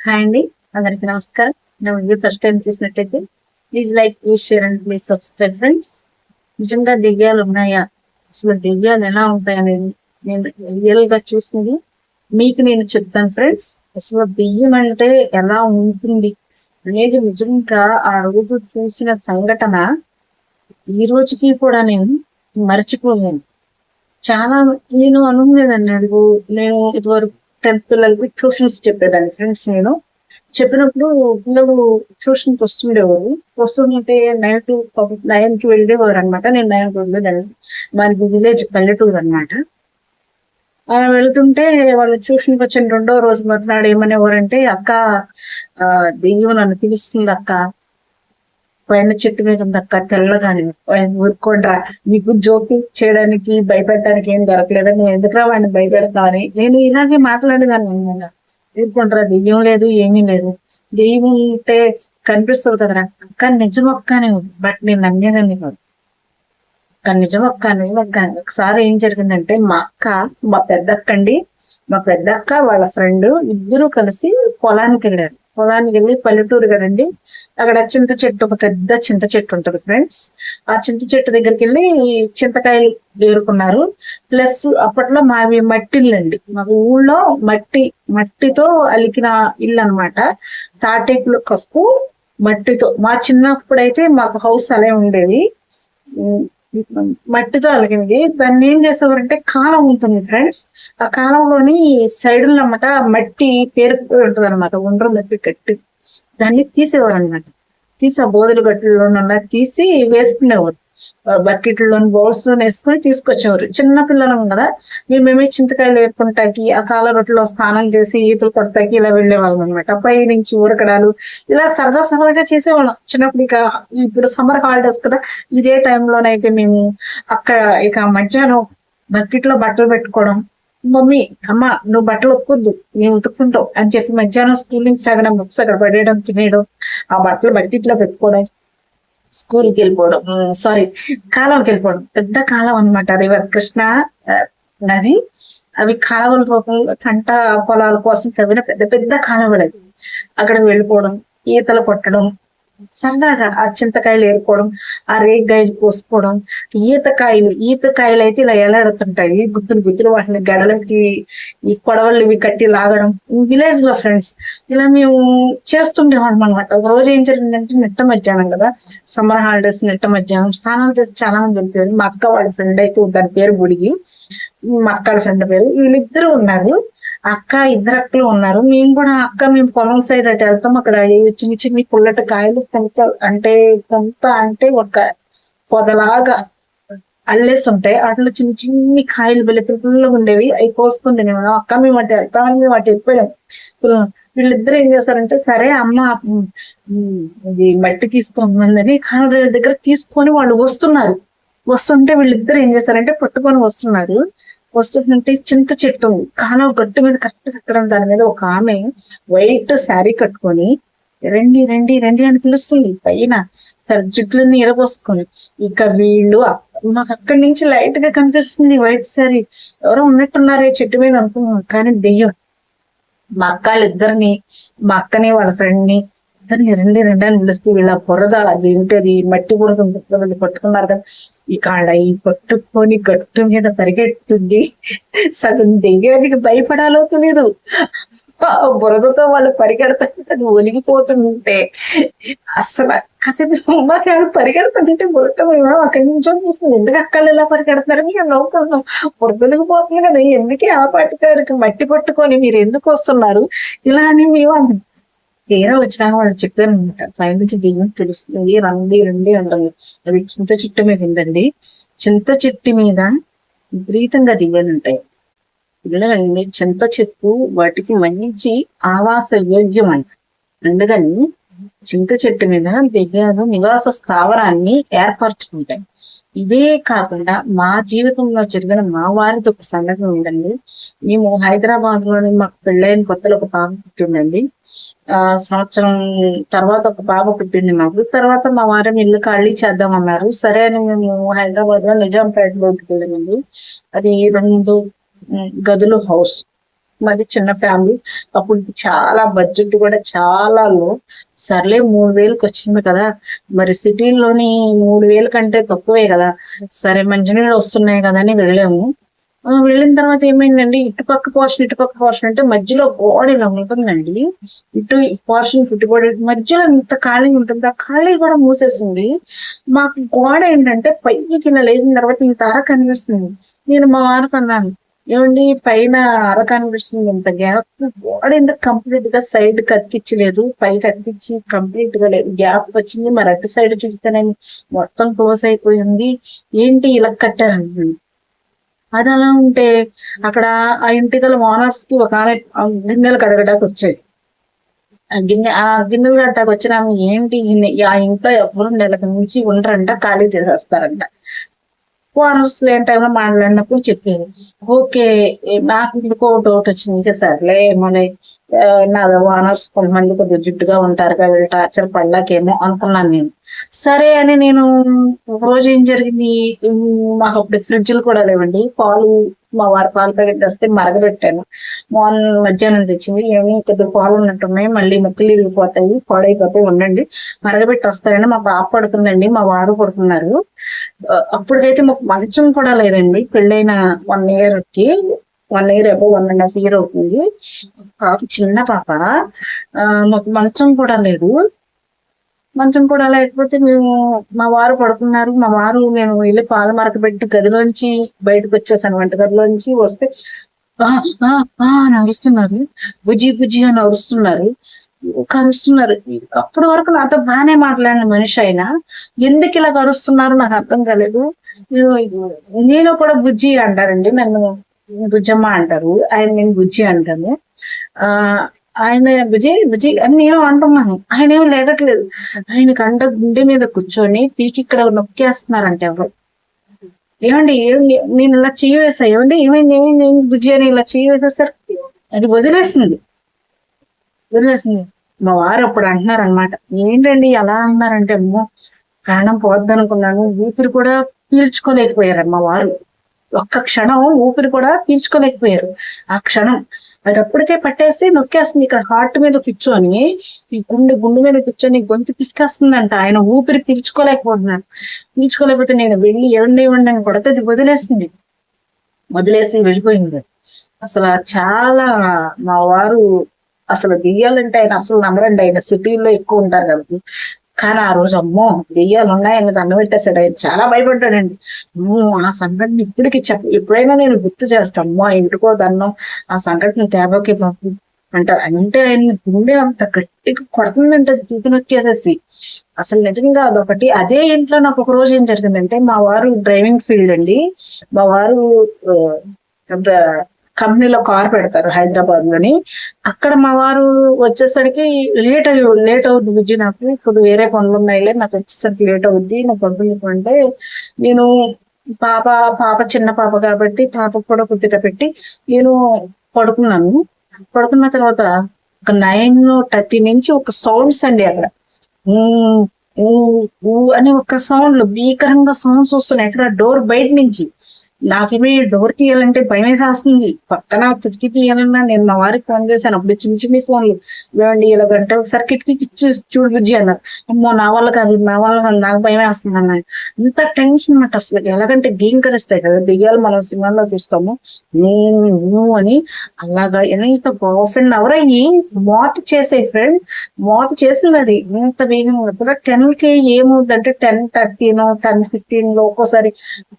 Hi అండి. అందరికి నమస్కారం. నా వీడియో ఫస్ట్ టైం చూసినట్టయితే please like please share and please subscribe friends నిజంగా దెయ్యాలు ఉన్నాయా? అసలు దెయ్యాలు ఎలా ఉంటాయి అనేది నేను రియల్గా చూసింది. మీకు నేను చెప్తాను ఫ్రెండ్స్ అసలు దెయ్యం అంటే ఎలా ఉంటుంది అనేది నిజంగా ఆ రోజు చూసిన సంఘటన ఈ రోజుకి కూడా నేను మర్చిపోలేను చాలా నేను అనుకునేదాన్ని అది నేను ఇదివరకు టెన్త్ పిల్లలకి ట్యూషన్స్ చెప్పేదాన్ని ఫ్రెండ్స్ నేను. చెప్పినప్పుడు పిల్లలు ట్యూషన్కి వస్తుండేవారు. వస్తుంటే నైన్ టు నైన్కి వెళ్ళేవారు అనమాట నేను నైన్కి వెళ్ళేదాన్ని. మనకి విలేజ్ పల్లెటూరు అనమాట అలా వెళుతుంటే వాళ్ళు ట్యూషన్కి వచ్చిన రెండో రోజు మరునాడు ఏమనేవారంటే అక్క దేవుని దెయ్యం నన్ను పిలుస్తుంది అక్క. పైన చెట్టు మీద ఉందక్క తెల్లగాని. ఊరుకోండ్రా. మీకు జోకి చేయడానికి భయపెట్టడానికి ఏం దొరకలేదా? నేను ఎందుకురా వాడిని భయపెడతా అని. నేను ఇలాగే మాట్లాడేదాన్ని అనమాట. ఊరుకోండ్రా దెయ్యం లేదు ఏమీ లేదు. దెయ్యం ఉంటే కనిపిస్తుంది కదరా. అక్క నిజం అక్క బట్ నేను నమ్మేదాన్ని కాదు. అక్క నిజం అక్క నిజం అక్క ఒకసారి ఏం జరిగిందంటే మా అక్క మా పెద్దక్క అండి మా పెద్దక్క వాళ్ళ ఫ్రెండ్ ఇద్దరు కలిసి పొలానికి వెళ్ళారు. పొలానికి వెళ్ళి పల్లెటూరు కదండి. అక్కడ చింత చెట్టు ఒక పెద్ద చింత చెట్టు ఉంటుంది ఫ్రెండ్స్. ఆ చింత చెట్టు దగ్గరికి వెళ్ళి చింతకాయలు వేరుకున్నారు ప్లస్ అప్పట్లో మావి మట్టిళ్ళండి అండి మాకు ఊళ్ళో మట్టి మట్టితో అలికిన ఇల్లు అనమాట తాటేకులు కప్పు మట్టితో. మా చిన్నప్పుడు అయితే మాకు హౌస్ అలా ఉండేది. మట్టితో అలిగింది. దాన్ని ఏం చేసేవారంటే కాలం ఉంటుంది ఫ్రెండ్స్. ఆ కాలంలోని సైడ్ అన్నమాట మట్టి పేరుకుపోయి ఉంటుంది అనమాట ఉండరు మట్టి కట్టి దాన్ని తీసేవారు అనమాట తీసి ఆ బోధలు గట్టులో తీసి వేసుకునేవారు. బకెట్లోని బౌల్స్ వేసుకొని తీసుకొచ్చేవారు. చిన్న పిల్లలం కదా. మేమేమి చింతకాయలు వేపుకుంటాకి ఆ కాల రొట్టెలో స్నానం చేసి ఈతలు కొడతాకి ఇలా వెళ్ళేవాళ్ళం అనమాట పై నుంచి ఊరకడాలు ఇలా సరదా సరదాగా చేసేవాళ్ళం. చిన్నప్పుడు ఇక ఇప్పుడు సమ్మర్ హాలిడేస్ కదా. ఇదే టైంలోనైతే మేము అక్కడ ఇక మధ్యాహ్నం బకెట్లో బట్టలు పెట్టుకోవడం మమ్మీ అమ్మ నువ్వు బట్టలు ఉతుకొద్దు మేము ఉతుక్కుంటాం అని చెప్పి మధ్యాహ్నం స్కూల్ నుంచి రాగడం బుక్స్ అక్కడ పడేయడం తినేయడం ఆ బట్టలు బకెట్లో పెట్టుకోవడం. స్కూల్కి వెళ్ళిపోవడం సారీ కాలంకి వెళ్ళిపోవడం పెద్ద కాలం అన్నమాట. రివర్ కృష్ణ నది. అవి కాలువల రూపంలో పంట పొలాల కోసం తవ్విన పెద్ద పెద్ద కాలువలు అవి. అక్కడికి వెళ్ళిపోవడం ఈతలు కొట్టడం సరదాగా ఆ చింతకాయలు ఏరుకోవడం ఆ రేగ్గాయలు కోసుకోవడం ఈతకాయలు ఈతకాయలు అయితే ఇలా ఎలాడుతుంటాయి. గుత్తులు గుత్తులు వాటిని గడలకి ఈ కొడవలు ఇవి కట్టి లాగడం. విలేజ్లో ఫ్రెండ్స్ ఇలా మేము చేస్తుండేవాళ్ళం అనమాట ఒక రోజు ఏం జరిగిందంటే నిట్ట మధ్యాహ్నం కదా సమ్మర్ హాలిడేస్ నిట్ట మధ్యాహ్నం. స్నానాలు చేసి చాలా మంది వెళ్ళిపోయారు. మా అక్క వాళ్ళ ఫ్రెండ్ అయితే దాని పేరు గుడిగి మా అక్క వాళ్ళ ఫ్రెండ్ పేరు. వీళ్ళిద్దరు ఉన్నారు. అక్క ఇద్దరు అక్కలు ఉన్నారు. మేము కూడా అక్క మేము పొలం సైడ్ అటు వెళ్తాం. అక్కడ చిన్ని చిన్ని పుల్లటి కాయలు కొంత అంటే కొంత అంటే ఒక పొదలాగా అల్లేసి ఉంటాయి వాటిలో చిన్ని చిన్ని కాయలు వెళ్ళి పుల్లగా ఉండేవి. అవి కోసుకుంది నేను. అక్క మేము అటు వెళ్తామని మేము అటు వెళ్ళిపోయాం. వీళ్ళిద్దరు ఏం చేశారంటే సరే అమ్మ ఇది మట్టి తీసుకుందని కానీ దగ్గర తీసుకొని వాళ్ళు వస్తున్నారు. వస్తుంటే వీళ్ళిద్దరు ఏం చేశారంటే పట్టుకొని వస్తున్నారు. వస్తుంటే చింత చెట్టు. కానీ కాలువ గట్టు మీద కరెక్ట్ కట్టడం దాని మీద ఒక ఆమె వైట్ శారీ కట్టుకొని రండి రండి రండి అని పిలుస్తుంది. పైన సరే జుట్లన్నీ ఎరబోసుకొని. ఇక వీళ్ళు మాకు అక్కడి నుంచి లైట్గా కనిపిస్తుంది వైట్ శారీ. ఎవరో ఉన్నట్టున్నారే చెట్టు మీద అనుకున్నాం కానీ దెయ్యం. మా అక్క ఇద్దరిని మా అక్కని వాళ్ళ ఫ్రెండ్ని ఇద్దరిని రెండు రెండా అని పిలుస్తూ వీళ్ళ బురద అది ఏంటది? మట్టి కూడా పట్టుకున్నారు కదా. ఈ కాళ్ళ ఈ పట్టుకొని గట్టు మీద పరిగెట్టుంది సగం దెయ్యానికి భయపడాలో తెలియదు బురదతో వాళ్ళు పరిగెడుతుంటే అది ఒలిగిపోతుంటే. అసలు కాసేపు మాకు పరిగెడుతుంటే బురద మేము అక్కడి నుంచో చూస్తుంది ఎందుకు అక్కడ ఇలా పరిగెడుతున్నారు? మీకు నవ్వుకుంటున్నాం. బురదొలిగిపోతుంది కదా. ఎందుకే ఆ పట్టుకారు మట్టి పట్టుకొని మీరు ఎందుకు వస్తున్నారు? ఇలా అని మేము తీరా వచ్చినాక వాళ్ళు చెప్పారు పై నుంచి దెయ్యం తెలుస్తుంది. రండి రండి అంటుంది. అది చింత చెట్టు మీద ఉందండి. చింత చెట్టు మీద విపరీతంగా దివ్యలు ఉంటాయి. పిల్లలండి చింత చెట్టు వాటికి మంచి ఆవాస యోగ్యం అంట. అందుకని చింత చెట్టు మీద దివ్యాలు నివాస స్థావరాన్ని ఏర్పరచుకుంటాయి. ఇదే కాకుండా మా జీవితంలో జరిగిన మా వారితో ఒక సంఘటన ఉందండి. మేము హైదరాబాద్లోని మాకు పెళ్ళైన కొత్తలో ఒక పాప పుట్టిందండి. ఆ సంవత్సరం తర్వాత ఒక పాప పుట్టింది మాకు. తర్వాత మా వారం ఇల్లు ఖాళీ చేద్దామన్నారు సరే అని మేము హైదరాబాద్లో నిజాంపేట రోడ్డుకి వెళ్ళామండి. అది రెండు గదులు హౌస్. మాది చిన్న ఫ్యామిలీ. అప్పుడు చాలా బడ్జెట్ కూడా చాలా లో. సర్లే మూడు వేలకు వచ్చింది కదా. మరి సిటీల్లోని మూడు వేల కంటే తక్కువే కదా. సరే మంచినీళ్ళు వస్తున్నాయి కదా అని వెళ్ళాము. వెళ్ళిన తర్వాత ఏమైందండి? ఇటుపక్క పోర్షన్ ఇటుపక్క పోర్షన్ అంటే మధ్యలో గోడ ఇలా ఉంటుందండి ఇటు పోర్షన్ ఇటుగోడ మధ్యలో ఇంత ఖాళీ ఉంటుంది. ఆ ఖాళీ కూడా మూసేస్తుంది మాకు గోడ ఏంటంటే పైకి కింద లేచిన తర్వాత ఇంత అర కనిపిస్తుంది. నేను మా వారికి అన్నాను ఏమండి పైన అర కనిపిస్తుంది ఇంత గ్యాప్ గోడ ఎందుకు కంప్లీట్గా సైడ్ కతికిచ్చలేదు పైకి అతికిచ్చి కంప్లీట్గా లేదు. గ్యాప్ వచ్చింది. మరి అటు సైడ్ చూస్తేనేమి మొత్తం క్లోజ్ అయిపోయింది. ఏంటి ఇలా కట్టారు అది అలా ఉంటే అక్కడ ఆ ఇంటి గల ఓనర్స్కి ఒక ఆమె గిన్నెలు కడగడానికి వచ్చాయి. ఆ గిన్నె ఆ గిన్నెలు కట్టడానికి వచ్చిన ఆమె ఏంటి? ఆ ఇంట్లో ఎవరు నెలకు నుంచి ఉండరంట ఖాళీ చేసేస్తారంట. ఓనర్స్ లేని టైంలో మాట్లాడినప్పుడు చెప్పేది. ఓకే నాకు ఇంకో డౌట్ వచ్చింది. ఇంకా సర్లే ఏమోలే. నా ఓనర్స్ కొంతమంది కొద్దిగా జుట్టుగా ఉంటారు కదా వీళ్ళు టార్చర్ పడలేకేమో అనుకున్నాను నేను. సరే అని నేను రోజు ఏం జరిగింది? మాకు అప్పుడు ఫ్రిడ్జ్లు కూడా లేవండి. పాలు మా వారి పాలు ప్యాకెట్ వస్తే మరగబెట్టాను. మార్నింగ్ మధ్యాహ్నం తెచ్చింది. ఏమి కొద్దిగా పాలు ఉన్నట్టున్నాయి. మళ్ళీ ముక్కలు ఇరిగిపోతాయి. పాడైపోతాయి. ఉండండి. మరగబెట్టి వస్తాయని మా పాప పడుకుందండి. మా వారు పడుకున్నారు. అప్పటికైతే మాకు మంచం కూడా లేదండి. పెళ్ళైన వన్ ఇయర్కి one year above one and half year అవుతుంది. పాప చిన్న పాప. మాకు మంచం కూడా లేదు. మంచం కూడా లేకపోతే మేము మా వారు పడుకున్నారు. మా వారు నేను వెళ్ళి పాల మరక పెట్టి గదిలోంచి బయటకు వచ్చేసాను. వంటగదిలోంచి వస్తే ఆ అని అరుస్తున్నారు బుజ్జి బుజ్జి అని అరుస్తున్నారు కరుస్తున్నారు. అప్పటి వరకు నాతో బాగానే మాట్లాడిన మనిషి అయినా ఎందుకు ఇలా కరుస్తున్నారు నాకు అర్థం కాలేదు. నేను- నేను కూడా బుజ్జి అంటారండి. నన్ను బుజ్జమ్మ అంటారు. ఆయన నేను బుజ్జి అంటాను. ఆ ఆయన బుజ్జి బుజ్జి అని నేను అంటున్నాను. ఆయన ఏమి లేగట్లేదు. ఆయన కంట గుండె మీద కూర్చొని పీకి ఇక్కడ నొక్కేస్తున్నారంట ఎవరు. ఏమండి ఏమండి నేను ఇలా చెయ్యి వేసా. ఏమండి ఏమైంది ఏమైంది బుజ్జి అని ఇలా చెయ్యి వేసేసరికి? అది వదిలేసింది. వదిలేసింది. మా వారు అప్పుడు అంటున్నారు అనమాట ఏంటండి ఎలా అన్నారంటే అమ్మో ప్రాణం పోద్దనుకున్నాను ఊపిరి కూడా పీల్చుకోలేకపోయారు మా వారు. ఒక్క క్షణం ఊపిరి కూడా పీల్చుకోలేకపోయారు. ఆ క్షణం అది అప్పటికే పట్టేసి నొక్కేస్తుంది ఇక్కడ హార్ట్ మీద కూర్చొని ఈ గుండె గుండె మీద కూర్చొని గొంతు పిసికేస్తుందంట. ఆయన ఊపిరి పీల్చుకోలేకపోతున్నాను పీల్చుకోలేకపోతే నేను వెళ్ళి ఏమండి ఇవ్వండి అని కొడితే అది వదిలేసింది. వదిలేసి వెళ్ళిపోయింది. అసలు చాలా మా వారు అసలు దియ్యాలంటే ఆయన అసలు నమ్మరండి. ఆయన సిటీల్లో ఎక్కువ ఉంటారు కాబట్టి. కానీ ఆ రోజు అమ్మో దెయ్యాలు ఉన్నాయని దండ పెట్టేశాడు. ఆయన చాలా భయపడ్డాడండి. అమ్మో ఆ సంఘటన ఇప్పటికి చెప్ప ఎప్పుడైనా నేను గుర్తు చేస్తాను అమ్మో ఆ ఇంటికో దన్నం ఆ సంఘటన తేబాకి పంపు అంటారు. అంటే ఆయన గుండె అంత గట్టిగా కొడుతుందంట అది వచ్చేసేసి అసలు నిజంగా అదొకటి అదే ఇంట్లో నాకు ఒక రోజు ఏం జరిగిందంటే మా వారు డ్రైవింగ్ ఫీల్డ్ అండి. మా వారు కంపెనీలో కార్ పెడతారు హైదరాబాద్లోని. అక్కడ మా వారు వచ్చేసరికి లేట్ అయ్యి లేట్ అవుద్ది బుజ్జి నాకు. ఇప్పుడు వేరే పనులు ఉన్నాయిలే నాకు వచ్చేసరికి లేట్ అవుద్ది. నాకు పంపించమంటే నేను పాప పాప చిన్న పాప కాబట్టి పాప కూడా కొద్దిగా పెట్టి నేను పడుకున్నాను. పడుకున్న తర్వాత ఒక నైన్ థర్టీ నుంచి ఒక సౌండ్స్ అండి అక్కడ. ఊ, ఊ, అని ఒక సౌండ్లు భీకరంగా సౌండ్స్ వస్తున్నాయి. అక్కడ డోర్ బయట నుంచి. నాకేమీ డోర్ తీయాలంటే భయం వేసేస్తుంది పక్కన కిటికీ తీయాలన్నా నేను మా వారికి ఫోన్ చేశాను. అప్పుడు చిన్న చిన్న ఫోన్లు. ఇవ్వండి ఇలా గంట ఒకసారి కిటికీ చూడు బుజ్జి అన్నారు. అమ్మో నా వల్ల కాదు నా వల్ల కాదు, నాకు భయం వేస్తుంది అన్నారు. ఇంత టెన్షన్ అన్నమాట అసలు. ఎలాగంటే గీంకరిస్తాయి కదా దిగాలి మనం సినిమాలో చూస్తాము. నేను నువ్వు అని అలాగా ఎంత హాఫ్ అవర్ అయ్యి మోత చేసే ఫ్రెండ్ మోత చేసింది అది. ఇంత వేగంగా కూడా టెన్కి ఏమవుతుందంటే టెన్ థర్టీన్ టెన్ ఫిఫ్టీన్లో ఒక్కోసారి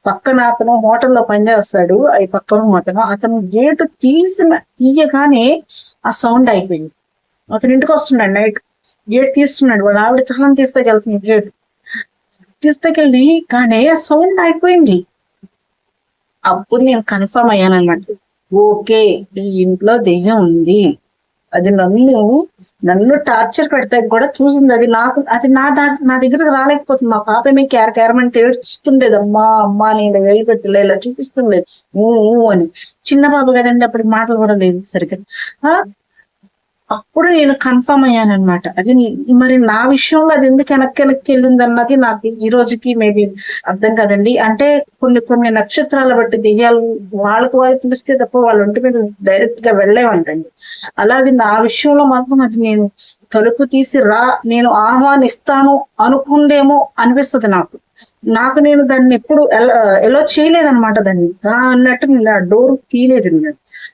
పక్కన అతను లో పనిచేస్తాడు అవి పక్కన అతను అతను గేటు తీసిన తీయగానే ఆ సౌండ్ అయిపోయింది. అతను ఇంటికి వస్తున్నాడు నైట్ గేట్ తీస్తున్నాడు. వాళ్ళ ఆవిడ తాళం తీసుకెళ్తుంది గేట్. తీసుకెళ్ళి కానీ ఆ సౌండ్ అయిపోయింది. అప్పుడు నేను కన్ఫర్మ్ అయ్యాను అన్నమాట ఓకే ఈ ఇంట్లో దెయ్యం ఉంది. అది నన్ను నన్ను టార్చర్ పెడితే కూడా చూసింది. అది నాకు అది నా దా- నా దగ్గరకు రాలేకపోతుంది. మా పాప ఏమీ క్యార కేరమంటే ఏడ్చుతుండేది అమ్మా అమ్మా అని ఇలా పెట్టలే ఇలా ఇలా చూపిస్తుండేది ఊ అని. చిన్న పాప కదండి అప్పటికి మాటలు కూడా లేవు సరిగ్గా. ఆ? అప్పుడు నేను కన్ఫర్మ్ అయ్యాను అనమాట అది మరి నా విషయంలో అది ఎందుకు వెనక్కి వెనక్కి వెళ్ళింది అన్నది నాకు ఈ రోజుకి మేబీ అర్థం కదండి. అంటే కొన్ని కొన్ని నక్షత్రాల బట్టి దెయ్యాలు వాళ్ళకి వాళ్ళు పిలిస్తే తప్ప వాళ్ళ ఒంటి మీద డైరెక్ట్గా వెళ్ళేవంటండి. అలా అది నా విషయంలో మాత్రం అది నేను తలుపు తీసి రా నేను ఆహ్వానిస్తాను అనుకుందేమో అనిపిస్తుంది నాకు. నాకు నేను దాన్ని ఎప్పుడు ఎలా చేయలేదన్నమాట దాన్ని. రా అన్నట్టు నేను ఆ డోర్ తీయలేదు నేను.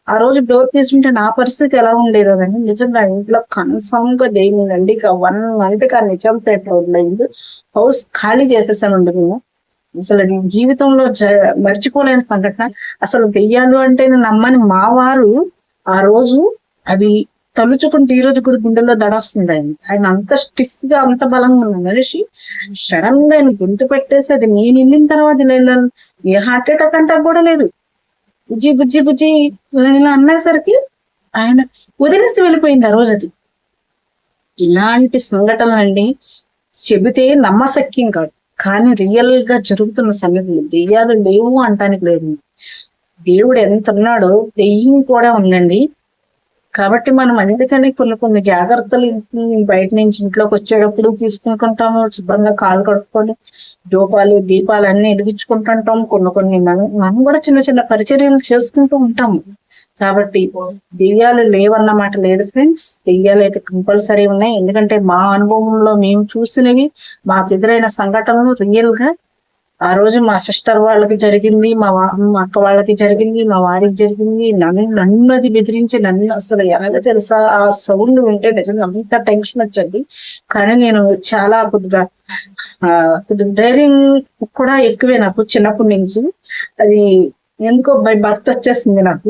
ఆ రోజు డోర్ తీసుకుంటే నా పరిస్థితి ఎలా ఉండేదో కానీ నిజంగా ఇంట్లో కన్ఫర్మ్గా దేనిందండి ఇక వన్ మంత్ కా నిజాంపేట ఉండేది హౌస్ ఖాళీ చేసేసానండి మేము. అసలు అది జీవితంలో జ మర్చిపోలేని సంఘటన. అసలు దెయ్యాలు అంటే నేను నమ్మని మా వారు ఆ రోజు అది తలుచుకుంటే ఈ రోజు కూడా గుండెల్లో దడొస్తుంది ఆయన ఆయన అంత స్టిఫ్గా అంత బలంగా ఉన్న మనిషి. సడన్గా ఆయన గొంతు పెట్టేసి అది నేను వెళ్ళిన తర్వాత ఇలా ఏ హార్ట్ అటాక్ అంటే కూడా లేదు. బుజ్జి బుజ్జి బుజ్జి ఇలా అన్నసరికి ఆయన వదిలేసి వెళ్ళిపోయింది ఆ రోజు అది ఇలాంటి సంఘటనలండి చెబితే నమ్మశక్యం కాదు. కానీ రియల్గా జరుగుతున్న సమయంలో దెయ్యాలు లేవు అంటానికి లేదు. దేవుడు ఎంత ఉన్నాడో దెయ్యం కూడా ఉందండి. కాబట్టి మనం అందుకని కొన్ని కొన్ని జాగ్రత్తలు బయట నుంచి ఇంట్లోకి వచ్చేటప్పుడు తీసుకుంటుంటాము. శుభ్రంగా కాలు కట్టుకొని దూపాలు దీపాలు అన్ని వెలిగించుకుంటుంటాం కొన్ని కొన్ని మనం మనం కూడా చిన్న చిన్న పరిచర్యలు చేసుకుంటూ ఉంటాము. కాబట్టి దెయ్యాలు లేవన్నమాట లేదు ఫ్రెండ్స్. దెయ్యాలు అయితే కంపల్సరీ ఉన్నాయి. ఎందుకంటే మా అనుభవంలో మేము చూసినవి మాకు ఎదురైన సంఘటనలు రియల్గా ఆ రోజు మా సిస్టర్ వాళ్ళకి జరిగింది మా మా అక్క వాళ్ళకి జరిగింది మా వారికి జరిగింది. నన్ను నన్ను అది బెదిరించి నన్ను అసలు ఎలాగ తెలుసా? ఆ సౌండ్ వింటే నిజంగా అంత టెన్షన్ వచ్చింది. కానీ నేను చాలా కొద్దిగా కొద్దిగా ధైర్యం కూడా ఎక్కువే నాకు చిన్నప్పటి నుంచి. అది ఎందుకో బై భర్త వచ్చేసింది నాకు.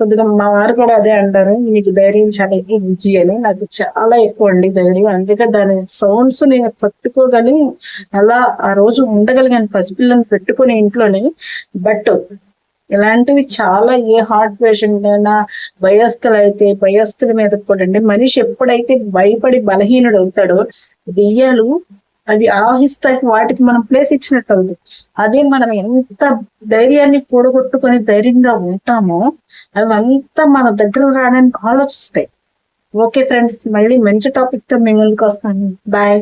కొద్దిగా మా వారు కూడా అదే అంటారు. మీకు ధైర్యం చాలా ఎక్కువ అని. నాకు చాలా ఎక్కువ అండి ధైర్యం. అందుకే దాని సౌండ్స్ నేను పట్టుకోగలి అలా ఆ రోజు ఉండగలిగాను పసిపిల్లని పెట్టుకుని ఇంట్లోనే. బట్ ఇలాంటివి చాలా ఏ హార్ట్ పేషెంట్ అయినా భయస్థులు అయితే భయస్థుల మీద కూడా అండి. మనిషి ఎప్పుడైతే భయపడి బలహీనుడు అవుతాడో దెయ్యాలు అవి ఆహిస్తాయి వాటికి మనం ప్లేస్ ఇచ్చినట్టు అవుతుంది అదే మనం ఎంత ధైర్యాన్ని కూడగొట్టుకొని ధైర్యంగా ఉంటామో అవి అంతా మన దగ్గర రావడానికి ఆలోచిస్తాయి. ఓకే ఫ్రెండ్స్ మళ్ళీ మంచి టాపిక్తో వస్తాను. బాయ్